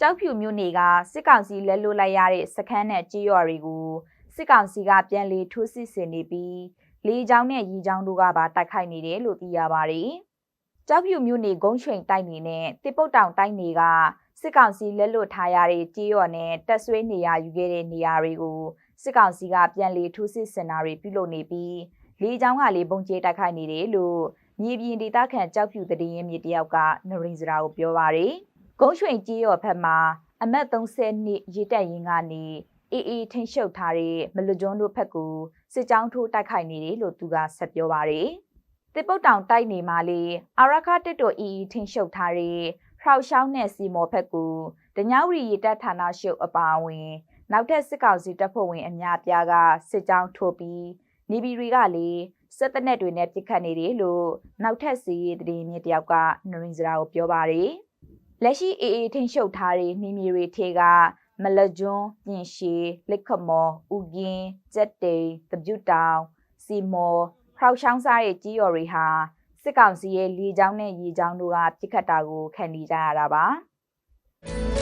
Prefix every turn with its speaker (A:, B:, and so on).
A: ကြောက်ဖြူမြို့နယ်ကစစ်ကောင်စီလက်လွတ်လိုက်ရတဲ့စခန်းနဲ့ကြေးရွာတွေကိုစစ်ကောင်စီကပြန်လည်ထိုးစစ်ဆင်နေပြီးလေကြောင်းနဲ့ရီကြောင်းတို့ကပါတိုက်ခိုက်နေတယ်လို့သိရပါတယ်။ကြောက်ဖြူမြို့နယ်ဂုံးရွှိန်တိုက်နေနဲ့တစ်ပုတ်တောင်တိုက်နေကစစ်ကောင်စီလက်လွတ်ထားရတဲ့ကြေးရွာနဲ့တက်ဆွေးနေရယူခဲ့တဲ့နေရာတွေကိုစစ်ကောင်စီကပြန်လည်ထိုးစစ်ဆင်တာတွေပြုလုပ်နေပြီးလေကြောင်းကလေပုံကျဲတိုက်ခိုက်နေတယ်လို့မြေပြင်ဒေသခံကြောက်ဖြူတည်ရင်မြေတယောက်ကနရိန်စရာကိုပြောပါရယ်။ ဂုံးရွှိန်ကြေးရွာဘက်မှာအမတ်30နှစ်ရေတက်ရင်ကနေအေးအေးထိန်ရှုပ်ထားတဲ့မလွကျွန်းတို့ဘက်ကိုစစ်ကြောင်းထိုးတိုက်ခိုက်နေတယ်လို့သူကဆက်ပြောပါရယ်။တစ်ပုတ်တောင်တိုက်နေမှာလေအာရခတစ်တော်အေးအေးထိန်ရှုပ်ထားတဲ့ထောက်ရှောင်းနဲ့စီမော်ဘက်ကိုဒညဝရီရေတက်ဌာနရှုပ်အပါအဝင် နောက်ထပ်စစ်ကောင်စီတပ်ဖွဲ့ဝင်အများပြားကစစ်ကြောင်းထိုးပြီးနေပြည်တွေကလေစစ်တပ်နဲ့တွေနဲ့ပြစ်ခတ်နေတယ်လို့နောက်ထပ်စီရေးတည်မြင့်တယောက်ကနရင်စရာကိုပြောပါရယ် လက်ရှိအေးအေးထိန်ရှုပ်ထားတဲ့နေမြေတွေထဲကမလကျွန်းပြင်ရှည်လက်ခမော်ဥကင်းကြက်တိန်တပြုတ်တောင်စီမော်ဖောက်ချောင်းစားရဲ့ကြီးရော်တွေဟာစစ်ကောင်စီရဲ့လေကြောင်းနဲ့ရေကြောင်းတို့ကပြစ်ခတ်တာကိုခံနေကြရတာပါ။